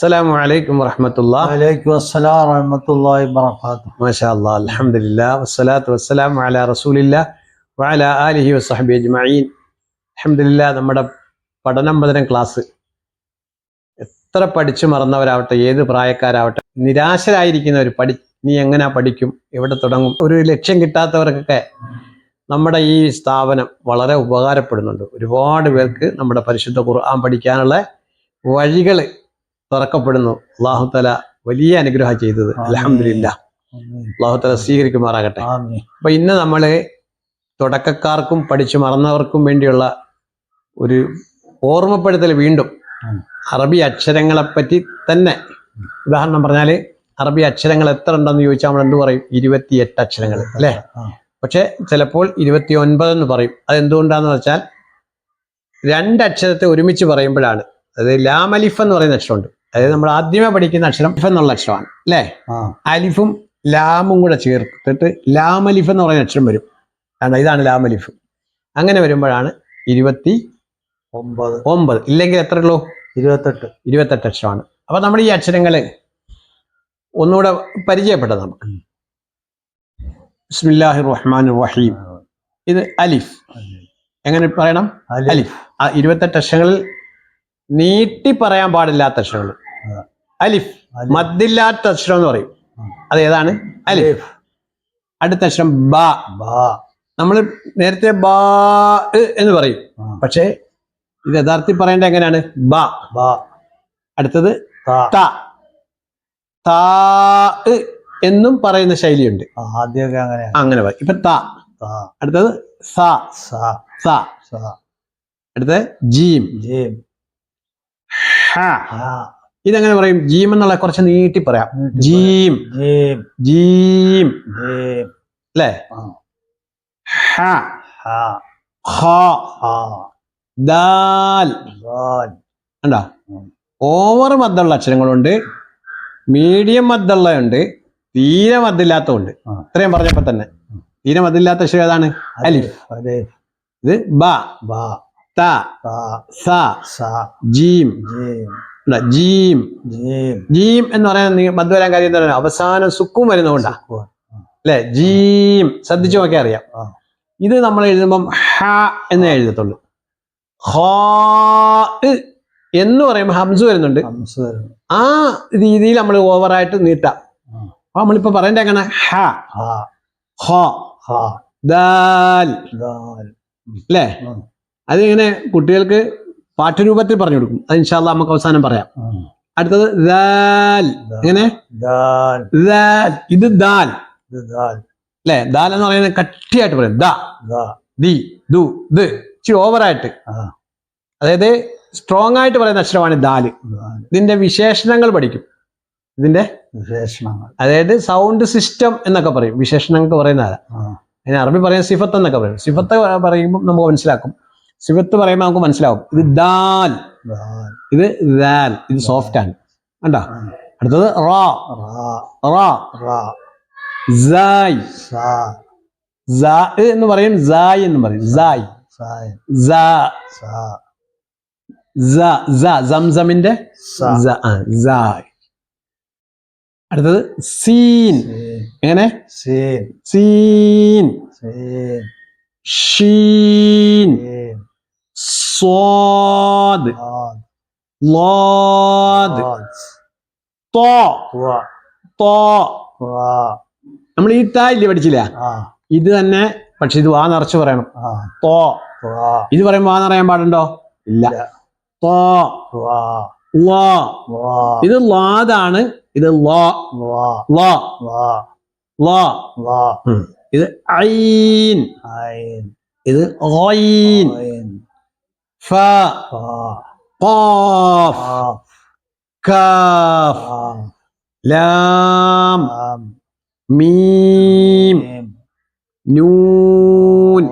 السلام عليكم ورحمة الله വലൈക്കും അസ്സലാം വറഹമത്തുള്ളാഹി വബറകാതുഹു ما شاء الله الحمد لله والصلاة والسلام على رسول الله وعلى آله وصحبه أجمعين الحمد لله നമ്മുടെ പഠനം പതനം ക്ലാസ് എത്ര പഠിച്ചു മറന്നവരാവട്ടെ ഏത് പ്രായക്കാരാവട്ടെ നിരാശരായിരിക്കുന്നവർ പഠി നീ എങ്ങനെ പഠിക്കും എവിടെ തുടങ്ങും ഒരു ലക്ഷ്യം കിട്ടാത്തവർക്കൊക്കെ നമ്മുടെ ഈ സ്ഥാപനം വളരെ ഉപകാരപ്പെടുന്നുണ്ട് ഒരുപാട് പേർക്ക് നമ്മുടെ പരിശുദ്ധ ഖുർആൻ പഠിക്കാനുള്ള വഴികൾ തുറക്കപ്പെടുന്നു. അള്ളാഹു തല വലിയ അനുഗ്രഹം ചെയ്തത്. അലഹമില്ല അള്ളാഹു തല സ്വീകരിക്കുമാറാകട്ടെ. അപ്പൊ ഇന്ന് നമ്മൾ തുടക്കക്കാർക്കും പഠിച്ചു മറന്നവർക്കും വേണ്ടിയുള്ള ഒരു ഓർമ്മപ്പെടുത്തൽ വീണ്ടും. അറബി അക്ഷരങ്ങളെ പറ്റി തന്നെ ഉദാഹരണം പറഞ്ഞാൽ അറബി അക്ഷരങ്ങൾ എത്ര ഉണ്ടെന്ന് ചോദിച്ചാൽ നമ്മൾ എന്ത് പറയും? ഇരുപത്തിയെട്ട് അക്ഷരങ്ങൾ അല്ലേ? പക്ഷെ ചിലപ്പോൾ ഇരുപത്തി ഒൻപത് എന്ന് പറയും. അത് എന്തുകൊണ്ടാന്ന് വെച്ചാൽ രണ്ടക്ഷരത്തെ ഒരുമിച്ച് പറയുമ്പോഴാണ്. അതായത് ലാമലിഫ് എന്ന് പറയുന്ന അക്ഷരമുണ്ട്. അതായത് നമ്മൾ ആദ്യമേ പഠിക്കുന്ന അക്ഷരം ഇഫ് എന്നുള്ള അക്ഷരമാണ് അല്ലേ? അലിഫും ലാമും കൂടെ ചേർത്തിട്ട് ലാമലിഫ് എന്ന് പറയുന്ന അക്ഷരം വരും. കാരണം ഇതാണ് ലാമലിഫ്. അങ്ങനെ വരുമ്പോഴാണ് ഇരുപത്തി ഒമ്പത്. ഒമ്പത്. ഇല്ലെങ്കിൽ എത്ര ഉള്ളൂ? ഇരുപത്തെട്ട്. ഇരുപത്തെട്ട് അക്ഷരമാണ്. അപ്പൊ നമ്മൾ ഈ അക്ഷരങ്ങൾ ഒന്നുകൂടെ പരിചയപ്പെട്ടത് നമുക്ക്. ബിസ്മില്ലാഹി റഹ്മാൻ റഹീം. ഇത് അലിഫ്. എങ്ങനെ പറയണം? അലിഫ്. ആ ഇരുപത്തെട്ട് അക്ഷരങ്ങളിൽ നീട്ടി പറയാൻ പാടില്ലാത്ത അക്ഷരങ്ങൾ. അലിഫ്. മദ്ദില്ലാത്ത അക്ഷരം എന്ന് പറയും. അതേതാണ്? അത് ഏതാണ് അലിഫ്. അടുത്ത അക്ഷരം ബ. ബാ. നമ്മൾ നേരത്തെ ബാ എന്ന് പറയും. പക്ഷെ ഇത് യഥാർത്ഥത്തിൽ പറയേണ്ടത് എങ്ങനെയാണ്? ബ. ബാ. അടുത്തത് താ. ത. എന്നും പറയുന്ന ശൈലിയുണ്ട്. ആദ്യമൊക്കെ അങ്ങനെയാണ് അങ്ങനെ പറയും. ഇപ്പൊ ത. അടുത്തത് സ. സാ. അടുത്തത് ജീം. ജീം. ഹാ. ഇതെങ്ങനെ പറയും? ജീം എന്നുള്ള കുറച്ച് നീട്ടി പറയാം. ജീം. ജീം. അല്ലേ? കണ്ടോ? ഓവർ മദ്ദുള്ള അക്ഷരങ്ങളുണ്ട്. മീഡിയം മദ്ദുള്ളതുണ്ട് തീരെ മദ്ദില്ലാത്തതുണ്ട്. ഇത്രയും പറഞ്ഞപ്പോ തന്നെ. തീരെ മദ്ദില്ലാത്ത അക്ഷരം ഏതാണ്? അലിഫ്. ഇത് ബ. ബാ. ത. താ. സ. സാ. ജീം. ജീം. അല്ല, ജീം. ജീം. എന്ന് പറയാൻ നീ മദ് വരാൻ കാര്യം എന്താ പറയുക? അവസാനം സുക്കും വരുന്നതുകൊണ്ടാ. അല്ലെ? ജീം. ശ്രദ്ധിച്ചു നോക്കിയാൽ അറിയാം. ഇത് നമ്മൾ എഴുതുമ്പം ഹ എന്ന് എഴുതത്തുള്ളൂ. ഹ എന്ന് പറയുമ്പോൾ ഹംസ് വരുന്നുണ്ട്. ആ രീതിയിൽ നമ്മൾ ഓവറായിട്ട് നീട്ടാം. അപ്പൊ നമ്മളിപ്പോ പറയണ്ട എങ്ങനെ? ഹ. ഹാ ദാൽ. അല്ലേ. അതിങ്ങനെ? കുട്ടികൾക്ക് പാഠ്യരൂപത്തിൽ പറഞ്ഞു കൊടുക്കും. അത് ഇൻഷാല്ല നമുക്ക് അവസാനം പറയാം. അടുത്തത് ദാൽ. എങ്ങനെ? ദാൽ. ഇത് ദാൽ. അല്ലെ? ദാൽ എന്ന് പറയുന്നത് കട്ടിയായിട്ട് പറയും. ദ. ദാ. ദി ദു ഇച്ചിരി ഓവറായിട്ട്. അതായത് സ്ട്രോങ് ആയിട്ട് പറയുന്ന അക്ഷരമാണ് ദാൽ ഇതിന്റെ വിശേഷണങ്ങൾ പഠിക്കും. ഇതിന്റെ വിശേഷണങ്ങൾ. അതായത് സൗണ്ട് സിസ്റ്റം എന്നൊക്കെ പറയും. വിശേഷണങ്ങൾക്ക് പറയുന്നതാണ് അതിന് അറബി പറയുന്ന സിഫത്ത് എന്നൊക്കെ പറയും. സിഫത്ത് പറയുമ്പോൾ നമുക്ക് മനസ്സിലാക്കും. സിഫത്ത് പറയുമ്പോൾ നമുക്ക് മനസ്സിലാവും. ഇത് ദാൽ. ഇത് ദാൽ. ഇത് സോഫ്റ്റ് ആണ്. കണ്ടോ? ആ. അടുത്തത് റാ. റാ. സായ്. എന്ന് പറയും. സായ് എന്ന് പറയും. സായ്. സംസമിന്റെ അടുത്തത് സീൻ. എങ്ങനെ? സീൻ. സീൻ. ഷീൻ. തോ ത്വ തോ ത്വ നമ്മൾ ഈ ത ഇല്ലേ പഠിച്ചില്ല? ഇത് തന്നെ പക്ഷെ ഇത് വാ നിറച്ച് പറയണം. ആ. തോ ഇത് പറയുമ്പോൾ വാ നിറയാൻ പാടുണ്ടോ? ഇല്ല. തോ വാ ലോ ഇത് ലാദാണ്. ഇത് ലോ. ലോ. ലോ. ഇത് ഐൻ. ഇത് ഐൻ. ഫ قاف كاف لام ميم نون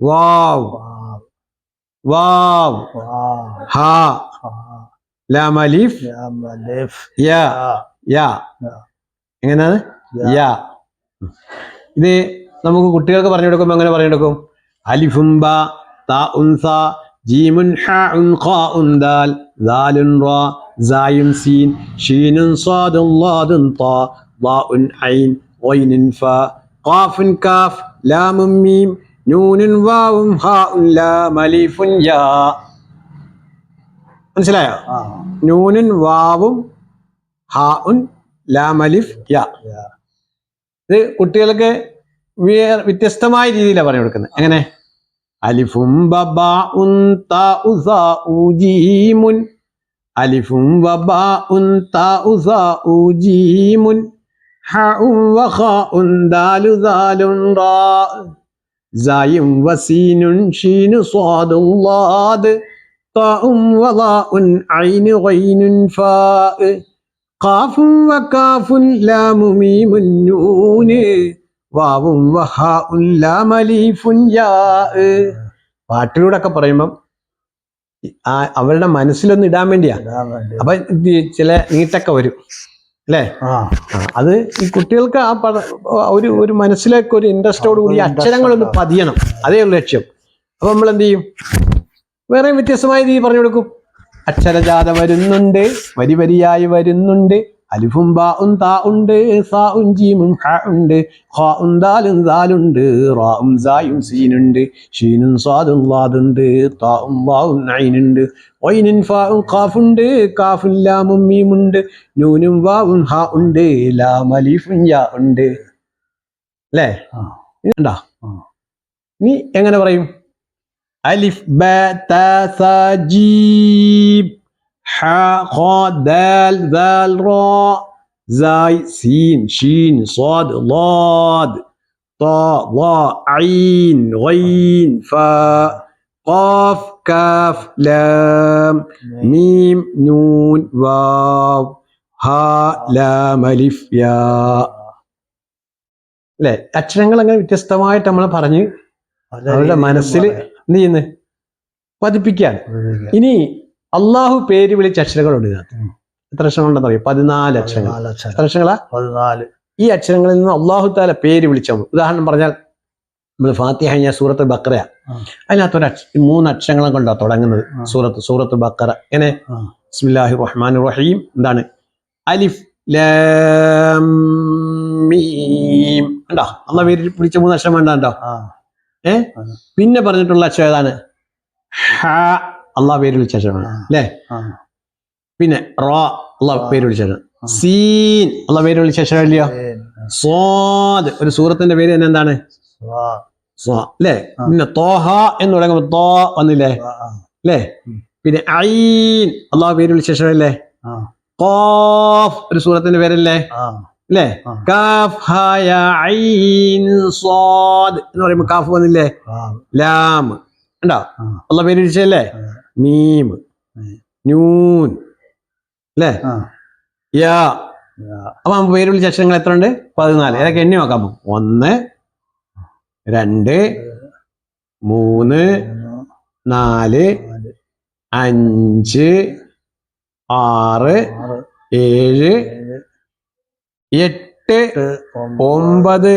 واو واو ها لام الف لام വാവ് يا يا എങ്ങനെ യാ. എങ്ങനെയാണ് ഇത് നമുക്ക് കുട്ടികൾക്ക് പറഞ്ഞു കൊടുക്കുമ്പോൾ എങ്ങനെ പറഞ്ഞു കൊടുക്കും? അലിഫുംബ താ ഉൻ സ ജീമുൻ ഹാഉൻ ഖാഉൻ ദാൽ ദാലുൻ റാ സായും സീൻ ഷീനുൻ സാദുൻ താ മനസ്സിലായോ? നൂനുൻ വാവും ഹാഉൻ ലാമലിഫ് യാ. ഇത് കുട്ടികൾക്ക് വ്യത്യസ്തമായ രീതിയിലാണ് പറഞ്ഞു കൊടുക്കുന്നത്. എങ്ങനെ? അലിഫും ബബാഉൻ താഉ സാഉ ജീമുൻ അലിഫും വബാഉൻ താഉ സാഉ ജീമുൻ ഹഉം വഖാഉൻ ദാലു ദാലുൻ റാ സായും വസീനുൻ ഷീനു സ്വാദുൻ ളാദ് താഉം വളാഉൻ ഐനു ഗൈനുൻ ഫാ ഖാഫും വകാഫുൻ ലാമു മീമുൻ നൂന് വാവും വഹാ ലാം അലീഫുൻ യാ. പാട്ടിലൂടെ ഒക്കെ പറയുമ്പം ആ- അവരുടെ മനസ്സിലൊന്ന് ഇടാൻ വേണ്ടിയാ. അപ്പൊ ചില നീട്ടൊക്കെ വരും അല്ലേ? അത് ഈ കുട്ടികൾക്ക് ആ പട ഒരു ഒരു മനസ്സിലേക്ക് ഒരു ഇൻട്രസ്റ്റോട് കൂടി അക്ഷരങ്ങളൊന്ന് പതിയണം. അതേ ഉള്ളൂ ലക്ഷ്യം. അപ്പൊ നമ്മൾ എന്ത് ചെയ്യും? വേറെ വ്യത്യസ്തമായ രീതി പറഞ്ഞു കൊടുക്കും. അക്ഷരജാത വരുന്നുണ്ട് വരി വരിയായി വരുന്നുണ്ട്. അലിഫും ബാ ബാഉം താ ഉണ്ട് സാ ഉം ജീമും ഹ ഉണ്ട് ഖാഉം ദാലും ദാലുണ്ട് റാ ഉം സായും സീനുണ്ട് ഷീനും സ്വാദും ലാദുണ്ട് താഉം വാവും ഐനുണ്ട് ഒയിനും ഉം ഖാഫുണ്ട് കാഫും ലാമും മീമുണ്ട് നൂനും വാവും ഹ ഉണ്ട് ലാം അലിഫും യാ ഉണ്ട്. അല്ലേ? ഇതുണ്ടാ. നീ എങ്ങനെ പറയും? അലിഫ് ബ ത സ ജീം. ഹ ഖ ദാൽ ദാൽ റാ സായ് സീൻ ഷീൻ സ്വാദ് ളാദ് طا ضاء عين غين فاء قاف كاف لام മീം നൂൻ വാവ് ഹ ലാം അലിഫ് യാ അല്ലെ അക്ഷരങ്ങൾ അങ്ങനെ വ്യത്യസ്തമായിട്ട് നമ്മൾ പറഞ്ഞ് പല അവരുടെ രീതിയിലും മനസ്സിൽ പറയാം. എന്ത് ചെയ്യുന്നു പതിപ്പിക്കുകയാണ് ഉപയോഗിക്കാം. ഇനി അള്ളാഹു പേര് വിളിച്ച അക്ഷരങ്ങളുണ്ട് ഇതിനകത്ത്. എത്ര അക്ഷരങ്ങളുണ്ടെന്ന് അറിയാം? പതിനാല് അക്ഷരങ്ങൾ. അക്ഷരം. എത്ര അക്ഷരങ്ങളാ? പതിനാല്. ഈ അക്ഷരങ്ങളിൽ നിന്ന് അള്ളാഹു താല പേര് വിളിച്ച ഉദാഹരണം പറഞ്ഞാൽ നമ്മൾ ഫാത്തിഹ കഴിഞ്ഞാൽ സൂറത്ത് ബക്രയ. അതിനകത്ത് ഒരു മൂന്ന് അക്ഷരങ്ങളും കൊണ്ടാ തുടങ്ങുന്നത് സൂറത്ത് സൂറത്ത് ബക്കറ എങ്ങനെ? ബിസ്മില്ലാഹി റഹ്മാൻ റഹീം എന്താണ്? അലിഫ് ലാം ഉണ്ടോ അള്ള പേര് വിളിച്ച മൂന്ന് അക്ഷരം വേണ്ട ഉണ്ടോ ഏ? പിന്നെ പറഞ്ഞിട്ടുള്ള അക്ഷരം ഏതാണ്? ഹ. അള്ളാഹ് പേര് വിളിച്ചാണ്. അല്ലേ? പിന്നെ റോ അള്ളാഹ് പേര് വിളിച്ചാണ് സീൻ അള്ളാഹ് പേര് വിളിച്ച അക്ഷരം ഇല്ലയോ. സ്വാദ്. ഒരു സൂറത്തിന്റെ പേര് തന്നെ എന്താണ്? അല്ലേ? പിന്നെ തോഹ എന്ന് തുടങ്ങുമ്പോ തോ വന്നില്ലേ? അല്ലേ? പിന്നെ ഐൻ അള്ളാഹ് പേര് വിളിച്ച കോഫ് ഒരു സൂറത്തിന്റെ പേരല്ലേ? അല്ലേ. കാഫ് ഹായ ഐൻ സ്വാദ് എന്ന് പറയുമ്പോ കാഫ് വന്നില്ലേ? ലാം. ഉണ്ടോ. അള്ളാഹ് പേര് വിളിച്ചല്ലേ. മീം ന്യൂൻ നൂൻ അല്ലേ. യാ. അപ്പൊ നമുക്ക് പേര് വിളിച്ച അക്ഷരങ്ങൾ എത്ര ഉണ്ട് പതിനാല്. ഏതൊക്കെ എണ്ണി നോക്കാം ഒന്ന് രണ്ട് മൂന്ന് നാല് അഞ്ച് ആറ് ഏഴ് എട്ട്, ഒമ്പത്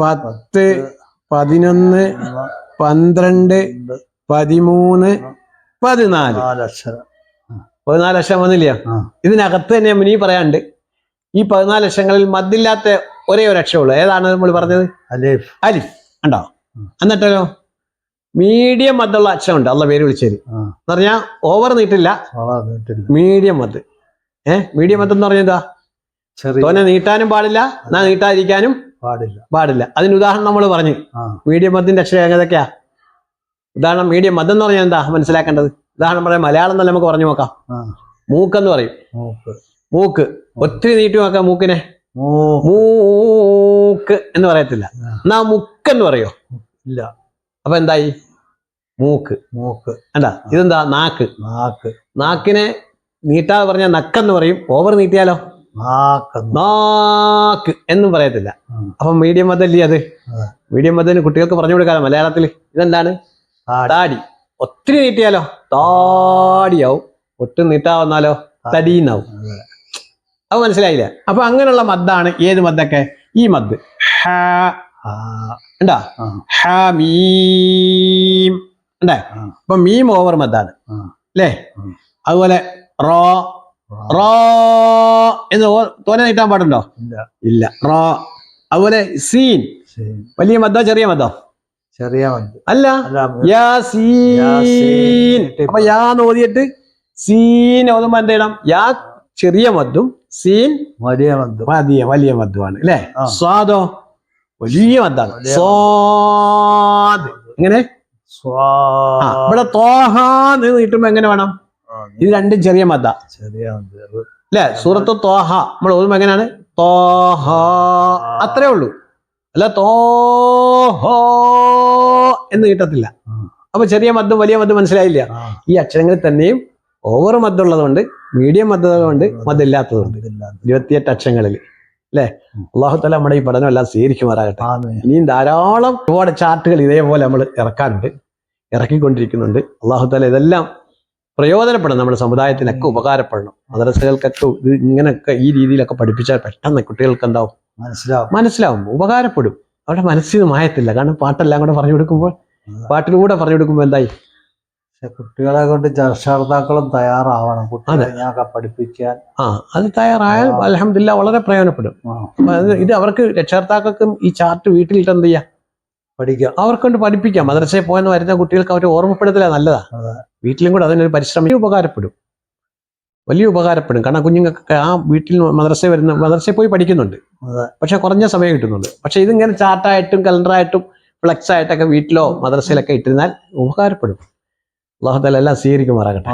പത്ത് പതിനൊന്ന് പന്ത്രണ്ട് പതിമൂന്ന് പതിനാല്. പതിനാല് ലക്ഷം വന്നില്ല. ഇതിനകത്ത് തന്നെ മുനി പറയാണ്ട് ഈ പതിനാല് ലക്ഷങ്ങളിൽ മദ്ദില്ലാത്ത ഒരേ ഒരു അക്ഷരമുള്ളൂ ഏതാണ് നമ്മൾ പറഞ്ഞത്? അലിഫ്. അലിഫ്. ഉണ്ടോ എന്നിട്ടല്ലോ? എന്നിട്ടോ മീഡിയം മദ്ദുള്ള അക്ഷരമുണ്ട്. അല്ല പേര് വിളിച്ചത്. എന്ന് പറഞ്ഞാൽ ഓവർ നീട്ടില്ല. മീഡിയം മദ്. ഏഹ് മീഡിയം മദ് എന്ന് ചെറിയ തോനെ നീട്ടാനും പാടില്ല. എന്നാ നീട്ടാതിരിക്കാനും പാടില്ല. പാടില്ല. അതിന് ഉദാഹരണം നമ്മൾ പറഞ്ഞു. മീഡിയം മദ്ദിന്റെ അക്ഷരം ഏതൊക്കെയാ? ഉദാഹരണം മീഡിയം മതം എന്ന് പറഞ്ഞാൽ എന്താ? മനസ്സിലാക്കേണ്ടത്. ഉദാഹരണം പറയാം മലയാളം തന്നെ നമുക്ക് പറഞ്ഞു നോക്കാം. മൂക്ക് എന്ന് പറയും. മൂക്ക്. ഒത്തിരി നീട്ടി നോക്കാം മൂക്കിനെ. മൂക്ക്. എന്ന് പറയത്തില്ല. എന്നാ എന്നാ മുക്കെന്ന് പറയോ? ഇല്ല. അപ്പൊ എന്തായി? മൂക്ക്. മൂക്ക്. എന്താ ഇതെന്താ? നാക്ക്. നാക്ക്. നാക്കിനെ നീട്ടാതെ പറഞ്ഞാൽ നക്കെന്ന് പറയും. ഓവർ നീട്ടിയാലോ? നാക്ക് എന്നും പറയത്തില്ല. അപ്പൊ മീഡിയം മതല്ലേ അത്? അതെ. മീഡിയം മതന് കുട്ടികൾക്ക് പറഞ്ഞു കൊടുക്കാലോ മലയാളത്തിൽ ഇതെന്താണ്? താടി. ഒത്തിരി നീട്ടിയാലോ? താടിയാവും. ഒട്ടും നീട്ടാവുന്നാലോ? തടീന്നാവും. അതെ. മനസ്സിലായില്ല? അപ്പൊ അങ്ങനെയുള്ള മദ്ദാണ് ഏത് മദ്ദൊക്കെ? ഈ മദ്. ഉണ്ടാ ഹ മീം. ഉണ്ടേ അപ്പൊ മീം ഓവർ മദ്ദാണ്. അല്ലേ? അതുപോലെ റോ. റോ. എന്ന് തോനെ നീട്ടാൻ പാടുണ്ടോ? ഇല്ല. ഇല്ല. റോ. അതുപോലെ സീൻ. വലിയ മദ്ദോ ചെറിയ മദ്ദോ? ചെറിയ അല്ല യാസീൻ. അപ്പൊ യാ നോതിയിട്ട് സീൻ ഓതുമ്പോ എന്ത് ചെയ്യണം? യാ ചെറിയ മദ്ദും സീൻ വലിയ മന്ത് വലിയ വലിയ മദ്ദുമാണ് അല്ലേ. സ്വാദോ? വലിയ മദ്ദാണ്. സ്വാദ്. എങ്ങനെ? ഇവിടെ തോഹാന്ന് നീട്ടുമ്പോ എങ്ങനെ വേണം? ഇത് രണ്ടും ചെറിയ മദ്ദ. ചെറിയ അല്ലെ അല്ലേ? സൂറത്ത് തോഹ. നമ്മൾ ഓതുമ്പോ എങ്ങനെയാണ്? തോഹ. അത്രേ ഉള്ളൂ. അല്ല തോഹോ. എന്ന് കിട്ടത്തില്ല. അപ്പൊ ചെറിയ മദ്ദും വലിയ മദ്ദും മനസ്സിലായില്ല. ഈ അക്ഷരങ്ങളിൽ തന്നെയും ഓവർ മദ്ദുള്ളതുകൊണ്ട് മീഡിയം മദ്ദുള്ളതുകൊണ്ട് മദ്ദില്ലാത്തതുണ്ട്. ഇരുപത്തിയെട്ട് അക്ഷരങ്ങളിൽ. അല്ലേ? അള്ളാഹുത്തല നമ്മുടെ ഈ പഠനം എല്ലാം സ്വീകരിക്കുമാറാകട്ടെ. ഇനിയും ധാരാളം ഒരുപാട് ചാർട്ടുകൾ ഇതേപോലെ നമ്മൾ ഇറക്കാനുണ്ട് ഇറക്കിക്കൊണ്ടിരിക്കുന്നുണ്ട്. അള്ളാഹുത്തല ഇതെല്ലാം പ്രയോജനപ്പെടണം. നമ്മുടെ സമുദായത്തിനൊക്കെ ഉപകാരപ്പെടണം. മദ്രസകൾക്കൊക്കെ ഇത് ഇങ്ങനെയൊക്കെ ഈ രീതിയിലൊക്കെ പഠിപ്പിച്ചാൽ പെട്ടെന്ന് കുട്ടികൾക്ക് എന്താവും? മനസ്സിലാവും. മനസ്സിലാവും. ഉപകാരപ്പെടും. അവിടെ മനസ്സിന് മായത്തില്ല. കാരണം പാട്ടെല്ലാം കൂടെ പറഞ്ഞു കൊടുക്കുമ്പോൾ പാട്ടിലൂടെ പറഞ്ഞു കൊടുക്കുമ്പോൾ എന്തായി? കുട്ടികളെ കൊണ്ട് രക്ഷകർത്താക്കളും തയ്യാറാവണം. കുട്ടികളെ പഠിപ്പിക്കാൻ. ആ അത് തയ്യാറായാൽ അലഹമില്ല വളരെ പ്രയോജനപ്പെടും. ഇത് അവർക്ക് രക്ഷകർത്താക്കൾക്കും ഈ ചാർട്ട് വീട്ടിലിട്ട് എന്ത് ചെയ്യാം? പഠിക്കാം. അവർക്കൊണ്ട് പഠിപ്പിക്കാം. മദ്രസയിൽ പോയെന്ന് വരുന്ന കുട്ടികൾക്ക് അവർ ഓർമ്മപ്പെടുത്തില്ല നല്ലതാ. വീട്ടിലും കൂടെ അതിനൊരു പരിശ്രമം ഉപകാരപ്പെടും. വലിയ ഉപകാരപ്പെടും. കാരണം കുഞ്ഞുങ്ങൾക്കൊക്കെ ആ വീട്ടിൽ മദ്രസ വരുന്ന മദ്രസയിൽ പോയി പഠിക്കുന്നുണ്ട്. പക്ഷെ കുറഞ്ഞ സമയം കിട്ടുന്നുണ്ട്. പക്ഷെ ഇതിങ്ങനെ ചാർട്ടായിട്ടും കലണ്ടറായിട്ടും ഫ്ലെക്സ് ആയിട്ടൊക്കെ വീട്ടിലോ മദ്രസയിലൊക്കെ ഇട്ടിരുന്നാൽ ഉപകാരപ്പെടും. അള്ളാഹുത്തല എല്ലാം സ്വീകരിക്കുമാറാകട്ടെ.